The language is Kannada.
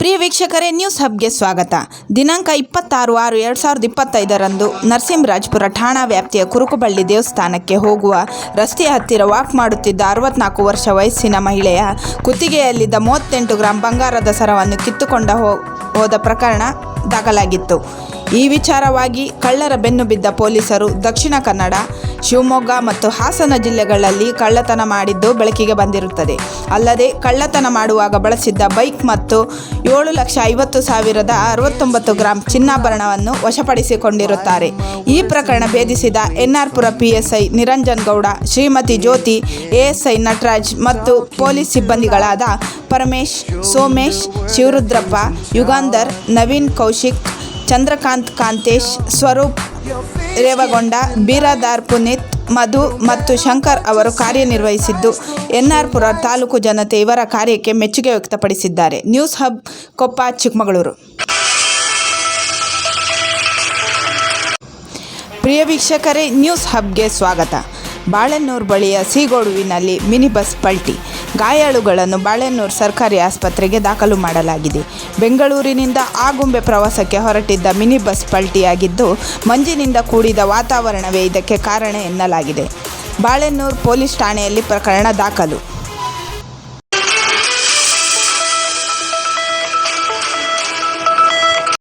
ಪ್ರಿಯ ವೀಕ್ಷಕರೇ, ನ್ಯೂಸ್ ಹಬ್ಗೆ ಸ್ವಾಗತ. ದಿನಾಂಕ ಇಪ್ಪತ್ತಾರು ಆರು ಎರಡು ಸಾವಿರದ ಇಪ್ಪತ್ತೈದರಂದು ನರಸಿಂಹರಾಜ್ಪುರ ಠಾಣಾ ವ್ಯಾಪ್ತಿಯ ಕುರುಕುಬಳ್ಳಿ ದೇವಸ್ಥಾನಕ್ಕೆ ಹೋಗುವ ರಸ್ತೆಯ ಹತ್ತಿರ ವಾಕ್ ಮಾಡುತ್ತಿದ್ದ ಅರವತ್ನಾಲ್ಕು ವರ್ಷ ವಯಸ್ಸಿನ ಮಹಿಳೆಯ ಕುತ್ತಿಗೆಯಲ್ಲಿದ್ದ ಮೂವತ್ತೆಂಟು ಗ್ರಾಂ ಬಂಗಾರದ ಸರವನ್ನು ಕಿತ್ತುಕೊಂಡ ಹೋದ ಪ್ರಕರಣ ದಾಖಲಾಗಿತ್ತು. ಈ ವಿಚಾರವಾಗಿ ಕಳ್ಳರ ಬೆನ್ನು ಬಿದ್ದ ಪೊಲೀಸರು ದಕ್ಷಿಣ ಕನ್ನಡ, ಶಿವಮೊಗ್ಗ ಮತ್ತು ಹಾಸನ ಜಿಲ್ಲೆಗಳಲ್ಲಿ ಕಳ್ಳತನ ಮಾಡಿದ್ದು ಬೆಳಕಿಗೆ ಬಂದಿರುತ್ತದೆ. ಅಲ್ಲದೆ ಕಳ್ಳತನ ಮಾಡುವಾಗ ಬಳಸಿದ್ದ ಬೈಕ್ ಮತ್ತು ಏಳು ಲಕ್ಷ ಐವತ್ತು ಸಾವಿರದ ಅರವತ್ತೊಂಬತ್ತು ಗ್ರಾಂ ಚಿನ್ನಾಭರಣವನ್ನು ವಶಪಡಿಸಿಕೊಂಡಿರುತ್ತಾರೆ. ಈ ಪ್ರಕರಣ ಭೇದಿಸಿದ ಎನ್ಆರ್ಪುರ ಪಿಎಸ್ಐ ನಿರಂಜನ್ ಗೌಡ, ಶ್ರೀಮತಿ ಜ್ಯೋತಿ ಎಎಸ್ಐ ನಟರಾಜ್ ಮತ್ತು ಪೊಲೀಸ್ ಸಿಬ್ಬಂದಿಗಳಾದ ಪರಮೇಶ್, ಸೋಮೇಶ್, ಶಿವರುದ್ರಪ್ಪ, ಯುಗಾಂಧರ್, ನವೀನ್ ಕೌಶಿಕ್ ಚಂದ್ರಕಾಂತ್ ಕಾಂತೇಶ್, ಸ್ವರೂಪ್ ರೇವಗೊಂಡ, ಬೀರಾದಾರ್ ಪುನೀತ್, ಮಧು ಮತ್ತು ಶಂಕರ್ ಅವರು ಕಾರ್ಯನಿರ್ವಹಿಸಿದ್ದು. ಎನ್ಆರ್ಪುರ ತಾಲೂಕು ಜನತೆ ಇವರ ಕಾರ್ಯಕ್ಕೆ ಮೆಚ್ಚುಗೆ ವ್ಯಕ್ತಪಡಿಸಿದ್ದಾರೆ. News hub, Koppa, Chikkamagaluru. ಪ್ರಿಯ ವೀಕ್ಷಕರೇ, ನ್ಯೂಸ್ ಹಬ್ಗೆ ಸ್ವಾಗತ. ಬಾಳೆನ್ನೂರು ಬಳಿಯ ಸೀಗೋಡುವಿನಲ್ಲಿ ಮಿನಿ ಬಸ್ ಪಲ್ಟಿ. ಗಾಯಾಳುಗಳನ್ನು ಬಾಳೆನ್ನೂರು ಸರ್ಕಾರಿ ಆಸ್ಪತ್ರೆಗೆ ದಾಖಲು ಮಾಡಲಾಗಿದೆ. ಬೆಂಗಳೂರಿನಿಂದ ಆಗುಂಬೆ ಪ್ರವಾಸಕ್ಕೆ ಹೊರಟಿದ್ದ ಮಿನಿ ಬಸ್ ಪಲ್ಟಿಯಾಗಿದ್ದು, ಮಂಜಿನಿಂದ ಕೂಡಿದ ವಾತಾವರಣವೇ ಇದಕ್ಕೆ ಕಾರಣ ಎನ್ನಲಾಗಿದೆ. ಬಾಳೆನ್ನೂರು ಪೊಲೀಸ್ ಠಾಣೆಯಲ್ಲಿ ಪ್ರಕರಣ ದಾಖಲು